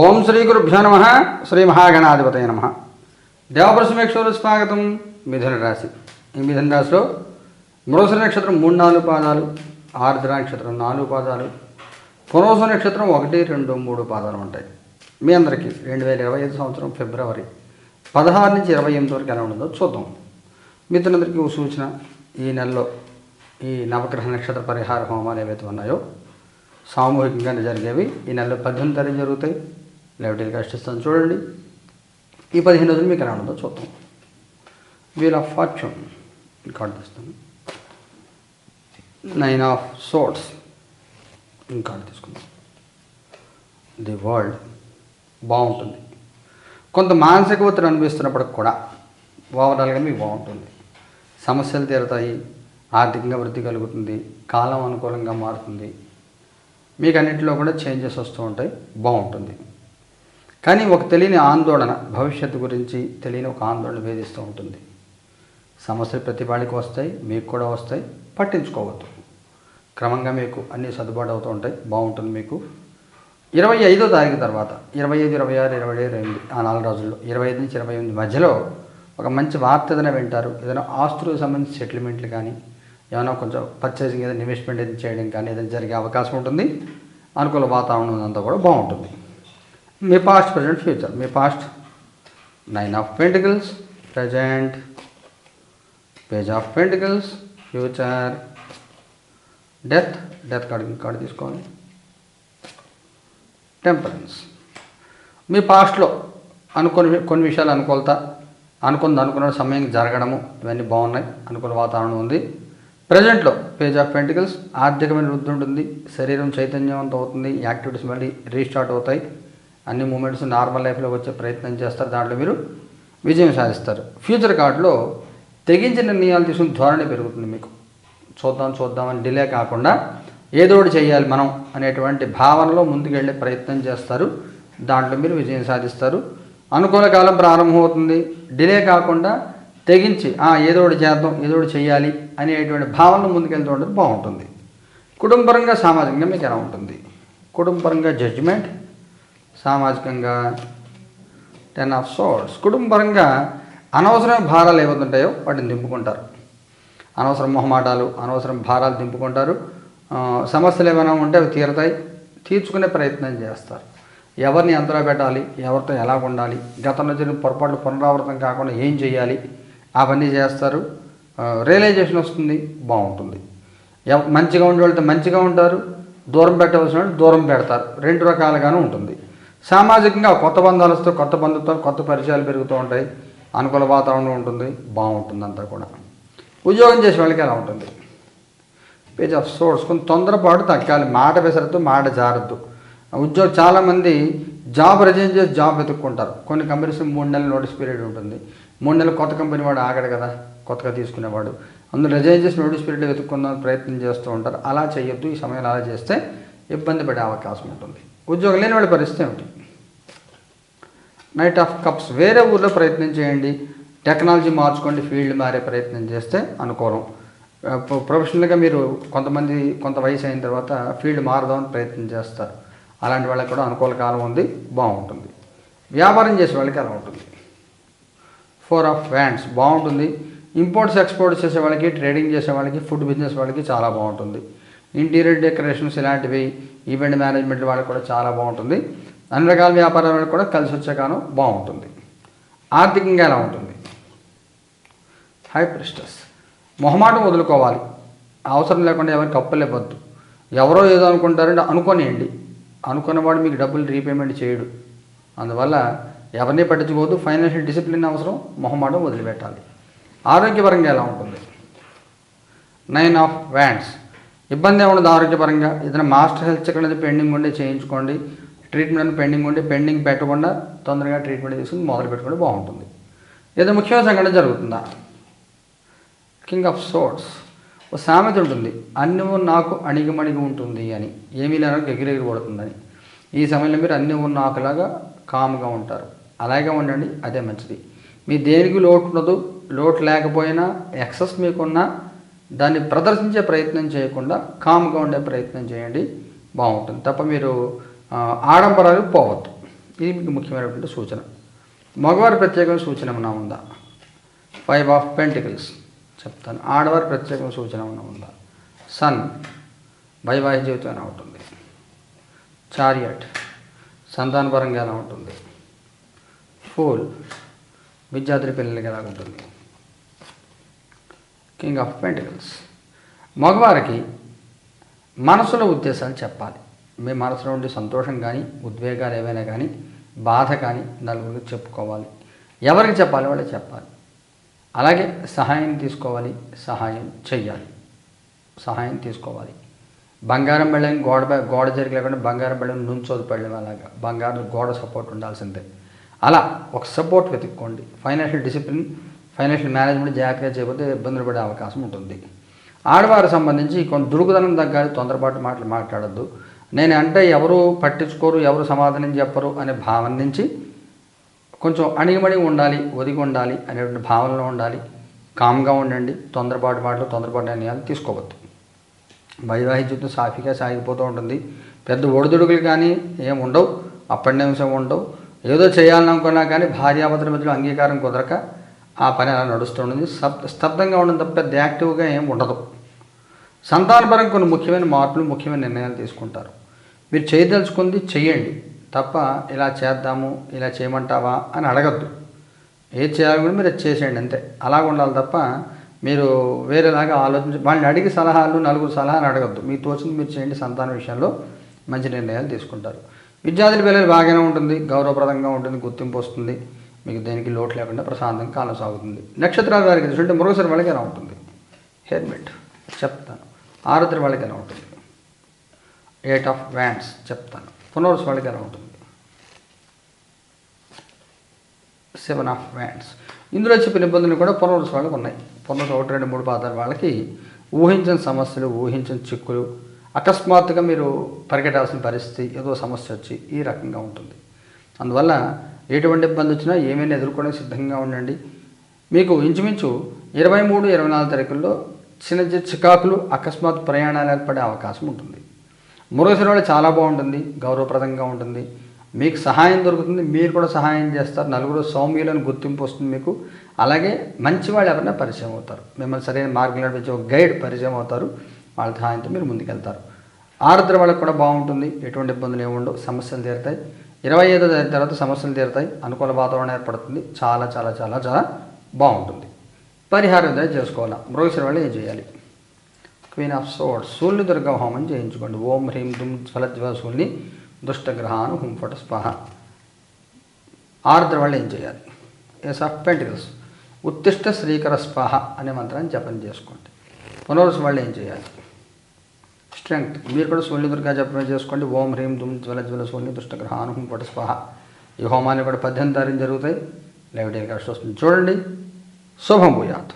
ఓం శ్రీ గురుభ్యో నమ. శ్రీ మహాగణాధిపతయ నమ. దేవప్రసమేశ్వరు స్వాగతం. మిథున రాశి. ఈ మిథున రాశిలో మృగశిర నక్షత్రం మూడు నాలుగు పాదాలు ఆర్ద్ర నక్షత్రం నాలుగు పాదాలు పునోస నక్షత్రం ఒకటి రెండు మూడు పాదాలు ఉంటాయి. మీ అందరికీ రెండు వేల ఇరవై ఐదు సంవత్సరం ఫిబ్రవరి పదహారు నుంచి ఇరవై ఎనిమిది వరకు ఎలా ఉంటుందో చూద్దాం. మిత్రులందరికీ ఒక సూచన. ఈ నెలలో ఈ నవగ్రహ నక్షత్ర పరిహార హోమాలు ఏవైతే ఉన్నాయో సామూహికంగా జరిగేవి. ఈ నెలలో పద్దెనిమిది తారీఖు జరుగుతాయి. లెవెటీలు ఇస్తాను చూడండి. ఈ పదిహేను రోజులు మీకు ఎలా ఉంటుందో చూద్దాం. వీల్ ఆఫ్ ఫార్చ్యూన్ కార్డు తీస్తాను. నైన్ ఆఫ్ సోర్ట్స్ కార్డు తీసుకుందాం. ది వరల్డ్ బాగుంటుంది. కొంత మానసిక ఒత్తిడి అనిపిస్తున్నప్పటికి కూడా ఓవరాల్గా మీకు బాగుంటుంది. సమస్యలు తీరుతాయి ఆర్థికంగా వృద్ధి కలుగుతుంది కాలం అనుకూలంగా మారుతుంది. మీకు అన్నింటిలో కూడా చేంజెస్ వస్తూ ఉంటాయి బాగుంటుంది. కానీ ఒక తెలియని ఆందోళన భవిష్యత్తు గురించి తెలియని ఒక ఆందోళన వేధిస్తూ ఉంటుంది. సమస్యలు ప్రతి వాళ్ళకి వస్తాయి మీకు కూడా వస్తాయి పట్టించుకోవద్దు. క్రమంగా మీకు అన్నీ సర్దుబాటు అవుతూ ఉంటాయి బాగుంటుంది మీకు. ఇరవై ఐదో తారీఖు తర్వాత ఇరవై ఐదు ఇరవై ఆరు ఇరవై ఏడు ఎనిమిది ఆ నాలుగు రోజుల్లో ఇరవై ఐదు నుంచి ఇరవై ఎనిమిది మధ్యలో ఒక మంచి వార్త ఏదైనా వింటారు ఏదైనా ఆస్తులకు సంబంధించి సెటిల్మెంట్లు కానీ ఏమైనా కొంచెం పర్చేసింగ్ ఏదైనా ఇన్వెస్ట్మెంట్ ఏదైనా చేయడం కానీ ఏదైనా జరిగే అవకాశం ఉంటుంది అనుకూల వాతావరణం అంతా కూడా బాగుంటుంది. మీ past present future me past nine of pentacles present page of pentacles future death death card card తీసుకోండి టెంపరెన్స్ మీ పాస్ట్లో అనుకుని కొన్ని విషయాలు అనుకూలత అనుకుంది అనుకున్న సమయం జరగడము ఇవన్నీ బాగున్నాయి అనుకూల వాతావరణం ఉంది. ప్రజెంట్లో పేజ్ ఆఫ్ పెంటికల్స్ ఆర్థికమైన వృద్ధి ఉంటుంది శరీరం చైతన్యవంతం అవుతుంది యాక్టివిటీస్ మళ్ళీ రీస్టార్ట్ అవుతాయి. అన్ని మూమెంట్స్ నార్మల్ లైఫ్లో వచ్చే ప్రయత్నం చేస్తారు. దాంట్లో మీరు విజయం సాధిస్తారు. ఫ్యూచర్ కార్డులో తెగించిన నిర్ణయాలు తీసుకుని ధోరణి పెరుగుతుంది మీకు. చూద్దాం చూద్దామని డిలే కాకుండా ఏదో ఒకటి చేయాలి మనం అనేటువంటి భావనలో ముందుకెళ్ళే ప్రయత్నం చేస్తారు. దాంట్లో మీరు విజయం సాధిస్తారు. అనుకూల కాలం ప్రారంభమవుతుంది. డిలే కాకుండా తెగించి ఏదో ఒకటి చేద్దాం ఏదో ఒకటి చేయాలి అనేటువంటి భావనలో ముందుకెళ్తూ ఉండదు బాగుంటుంది కుటుంబపరంగా సామాజికంగా మీకు ఎలా ఉంటుంది? కుటుంబపరంగా జడ్జిమెంట్ సామాజికంగా టెన్ ఆఫ్ సోర్స్ కుటుంబపరంగా అనవసరమైన భారాలు ఏవైతుంటాయో వాటిని దింపుకుంటారు. అనవసరం మొహమాటాలు అనవసరం భారాలు దింపుకుంటారు. సమస్యలు ఏమైనా ఉంటే అవి తీరతాయి. తీర్చుకునే ప్రయత్నం చేస్తారు. ఎవరిని ఎంతలో పెట్టాలి ఎవరితో ఎలా ఉండాలి గతంలో జరిగిన పొరపాట్లు పునరావృతం కాకుండా ఏం చేయాలి అవన్నీ చేస్తారు. రియలైజేషన్ వస్తుంది బాగుంటుంది. మంచిగా ఉండే వాళ్ళతో మంచిగా ఉంటారు. దూరం పెట్టవలసిన వాళ్ళు దూరం పెడతారు. రెండు రకాలుగానే ఉంటుంది. సామాజికంగా కొత్త బంధాలు వస్తే కొత్త బంధుత్వాలు కొత్త పరిచయాలు పెరుగుతూ ఉంటాయి. అనుకూల వాతావరణం ఉంటుంది బాగుంటుంది అంతా కూడా. ఉద్యోగం చేసే వాళ్ళకి ఎలా ఉంటుంది? పేజ్ ఆఫ్ సోర్స్ కొంత తొందరపాటు తగ్గాలి. మాట విసరద్దు మాట జారద్దు. ఉద్యోగం చాలామంది జాబ్ రిజైన్ చేసి జాబ్ వెతుక్కుంటారు. కొన్ని కంపెనీస్ మూడు నెలల నోటీస్ పీరియడ్ ఉంటుంది. మూడు నెలలు కొత్త కంపెనీ వాడు ఆగడు కదా కొత్తగా తీసుకునేవాడు. అందులో రిజైన్ చేసి నోటీస్ పీరియడ్ వెతుక్కుందాం ప్రయత్నం చేస్తూ ఉంటారు. అలా చేయొద్దు. ఈ సమయంలో అలా చేస్తే ఇబ్బంది పడే అవకాశం ఉంటుంది. ఉద్యోగం లేని వాళ్ళ పరిస్థితి ఏమిటి? నైట్ ఆఫ్ కప్స్ వేరే ఊర్లో ప్రయత్నం చేయండి. టెక్నాలజీ మార్చుకోండి. ఫీల్డ్ మారే ప్రయత్నం చేస్తే అనుకూలం. ప్రొఫెషనల్గా మీరు కొంతమంది కొంత వయసు అయిన తర్వాత ఫీల్డ్ మారదామని ప్రయత్నం చేస్తారు. అలాంటి వాళ్ళకి కూడా అనుకూల కాలం ఉంది. బాగుంటుంది. వ్యాపారం చేసే వాళ్ళకి అలా ఉంటుంది. ఫోర్ ఆఫ్ వ్యాండ్స్ బాగుంటుంది. ఇంపోర్ట్స్ ఎక్స్పోర్ట్స్ చేసే వాళ్ళకి ట్రేడింగ్ చేసే వాళ్ళకి ఫుడ్ బిజినెస్ వాళ్ళకి చాలా బాగుంటుంది. ఇంటీరియర్ డెకరేషన్స్ ఇలాంటివి ఈవెంట్ మేనేజ్మెంట్ వాళ్ళకి కూడా చాలా బాగుంటుంది. అన్ని రకాల వ్యాపారాలు కూడా కలిసి వచ్చే కాను బాగుంటుంది. ఆర్థికంగా ఎలా ఉంటుంది? హై ప్రిస్టస్ మొహమాటం వదులుకోవాలి. అవసరం లేకుండా ఎవరికి అప్పలేవద్దు ఎవరో ఏదో అనుకుంటారంటే అనుకోనియండి. అనుకున్నవాడు మీకు డబ్బులు రీపేమెంట్ చేయడు. అందువల్ల ఎవరిని పట్టించుకోవద్దు. ఫైనాన్షియల్ డిసిప్లిన్ అవసరం. మొహమాటం వదిలిపెట్టాలి. ఆరోగ్యపరంగా ఎలా ఉంటుంది? నైన్ ఆఫ్ వ్యాండ్స్ ఇబ్బంది ఏముండదు ఆరోగ్యపరంగా. ఏదైనా మాస్టర్ హెల్త్ చెక్ అనేది పెండింగ్ ఉండి చేయించుకోండి. ట్రీట్మెంట్ అనేది పెండింగ్ ఉండి పెండింగ్ పెట్టకుండా తొందరగా ట్రీట్మెంట్ తీసుకుని మొదలు పెట్టుకుంటే బాగుంటుంది. ఏదో ముఖ్యమైన సంఘటన జరుగుతుందా? కింగ్ ఆఫ్ సోర్ట్స్ ఒక సామెత ఉంటుంది. అన్ని నాకు అణిగిమణిగి ఉంటుంది అని. ఏమీ లేనకు ఎగిరెగిరి పడుతుందని ఈ సమయంలో మీరు అన్ని ఉన్న ఆకులాగా కామ్గా ఉంటారు. అలాగే ఉండండి అదే మంచిది. మీ దేనికి లోటు ఉండదు. లోటు లేకపోయినా ఎక్సెస్ మీకున్నా దాన్ని ప్రదర్శించే ప్రయత్నం చేయకుండా కామ్గా ఉండే ప్రయత్నం చేయండి. బాగుంటుంది. తప్ప మీరు ఆడంబరాలు పోవద్దు. ఇది మీకు ముఖ్యమైనటువంటి సూచన. మగవారి ప్రత్యేకమైన సూచన ఏమన్నా ఉందా? ఫైవ్ ఆఫ్ పెంటికల్స్ చెప్తాను. ఆడవారి ప్రత్యేకమైన సూచన ఏమన్నా ఉందా? సన్ వైవాహిక జీవితం ఎలా ఉంటుంది? చారియట్ సంతానపరంగా ఎలా ఉంటుంది? ఫూల్ విద్యార్థి పిల్లలకి ఎలా ఉంటుంది? కింగ్ ఆఫ్ పెంటికల్స్ మగవారికి మనసులో ఉద్దేశాలు చెప్పాలి. మీ మనసులో ఉండే సంతోషం కానీ ఉద్వేగాలు ఏవైనా కానీ బాధ కానీ నలుగురికి చెప్పుకోవాలి. ఎవరికి చెప్పాలి వాళ్ళకి చెప్పాలి. అలాగే సహాయం తీసుకోవాలి సహాయం చెయ్యాలి. సహాయం తీసుకోవాలి. బంగారం బెళ్ళని గోడ గోడ జరిగి లేకుండా బంగారం బెళ్ళని నుంచోదు పెళ్ళం అలాగా. బంగారం గోడ సపోర్ట్ ఉండాల్సిందే. అలా ఒక సపోర్ట్ వెతుక్కోండి. ఫైనాన్షియల్ డిసిప్లిన్ ఫైనాన్షియల్ మేనేజ్మెంట్ జాగ్రత్తగా చేయకపోతే ఇబ్బందులు పడే అవకాశం ఉంటుంది. ఆడవారు సంబంధించి కొంత దుడుకుదనం తగ్గాలి తొందరపాటు మాటలు మాట్లాడద్దు. నేను అంటే ఎవరు పట్టించుకోరు ఎవరు సమాధానం చెప్పరు అనే భావన నుంచి కొంచెం అణిగిమణి ఉండాలి ఒదిగి ఉండాలి అనేటువంటి భావనలో ఉండాలి. కామ్గా ఉండండి తొందరపాటు మాటలు తొందరపాటు నిర్ణయాలు తీసుకోవద్దు. వైవాహిక జీవితం సాఫీగా సాగిపోతూ ఉంటుంది. పెద్ద ఒడిదుడుకులు కానీ ఏం ఉండవు అప్పటి నిమిషం ఉండవు. ఏదో చేయాలనుకున్నా కానీ భార్యాభర్తల మధ్యలో అంగీకారం కుదరక ఆ పని అలా నడుస్తుంటుంది సబ్ స్తబ్దంగా ఉండడం తప్ప పెద్ద యాక్టివ్గా ఏం ఉండదు. సంతానపరంగా కొన్ని ముఖ్యమైన మార్పులు ముఖ్యమైన నిర్ణయాలు తీసుకుంటారు. మీరు చేయదలుచుకుంది చెయ్యండి. తప్ప ఇలా చేద్దాము ఇలా చేయమంటావా అని అడగద్దు. ఏది చేయాలనుకుంటే మీరు అది చేసేయండి అంతే. అలాగ ఉండాలి తప్ప మీరు వేరేలాగా ఆలోచించి వాళ్ళని అడిగి సలహాలు నలుగురు సలహాలు అడగద్దు. మీకు తోచింది మీరు చేయండి. సంతాన విషయంలో మంచి నిర్ణయాలు తీసుకుంటారు. విద్యార్థుల పిల్లలు బాగానే ఉంటుంది. గౌరవప్రదంగా ఉంటుంది. గుర్తింపు వస్తుంది. మీకు దేనికి లోటు లేకుండా ప్రశాంతంగా కాలం సాగుతుంది. నక్షత్రాల వారికి చూసుకుంటే మరోసారి వాళ్ళకి ఎలా ఉంటుంది? హెల్మెట్ చెప్తాను. ఆరుద్ర వాళ్ళకి ఎలా ఉంటుంది? ఎయిట్ ఆఫ్ వ్యాండ్స్ చెప్తాను. పునర్స్ వాళ్ళకి ఎలా ఉంటుంది? సెవెన్ ఆఫ్ వ్యాండ్స్ ఇందులో చెప్పిన ఇబ్బందులు కూడా పునర్స్ వాళ్ళకి ఉన్నాయి. పునర్స్ ఒకటి రెండు మూడు పాదాల వాళ్ళకి ఊహించిన సమస్యలు ఊహించని చిక్కులు అకస్మాత్తుగా మీరు పరిగెట్టాల్సిన పరిస్థితి ఏదో సమస్య వచ్చి ఈ రకంగా ఉంటుంది. అందువల్ల ఎటువంటి ఇబ్బంది వచ్చినా ఏమైనా ఎదుర్కొనే సిద్ధంగా ఉండండి. మీకు ఇంచుమించు ఇరవై మూడు ఇరవై నాలుగు తారీఖుల్లో చిన్న చిన్న చికాకులు అకస్మాత్ ప్రయాణాలు ఏర్పడే అవకాశం ఉంటుంది. మురుగశిర వాళ్ళు చాలా బాగుంటుంది గౌరవప్రదంగా ఉంటుంది. మీకు సహాయం దొరుకుతుంది మీరు కూడా సహాయం చేస్తారు. నలుగురు సౌమ్యులను గుర్తింపు వస్తుంది మీకు. అలాగే మంచి వాళ్ళు ఎవరైనా పరిచయం అవుతారు. మిమ్మల్ని సరైన మార్గం నడిపించే ఒక గైడ్ పరిచయం అవుతారు. వాళ్ళ సహాయంతో మీరు ముందుకెళ్తారు. ఆరుద్ర వాళ్ళకి కూడా బాగుంటుంది. ఎటువంటి ఇబ్బందులు ఏముండవు సమస్యలు తీరుతాయి. ఇరవై ఐదో తారీఖు తర్వాత సమస్యలు తీరుతాయి. అనుకూల వాతావరణం ఏర్పడుతుంది. చాలా చాలా చాలా చాలా బాగుంటుంది. పరిహారం ఏదైనా చేసుకోవాలా? మృగశిర వాళ్ళు ఏం చేయాలి? క్వీన్ ఆఫ్ సోడ్ సూర్యుని దుర్గా హోమం చేయించుకోండి. ఓం హ్రీం దుమ్ ఫలజ్వ సూర్ని దుష్టగ్రహాను హుంఫట స్పహ. ఆర్ద్ర వాళ్ళు ఏం చేయాలి? ఎస్ ఆఫ్ పెంటికల్స్ ఉత్తిష్ట శ్రీకర స్పహ అనే మంత్రాన్ని జపం చేసుకోండి. పునరుసు వాళ్ళు ఏం చేయాలి? స్ట్రెంగ్త్. మీరు కూడా సూర్య దుర్గా చేసుకోండి. ఓం హ్రీం దుమ్ జ్వల జ్వల సూర్ని దుష్టగ్రహాను పట స్పహ ఈ హోమాన్ని కూడా పద్దెనిమిది తారీఖు జరుగుతాయి. లైవ్ డేల్ వస్తుంది చూడండి. శుభం భూయాత్.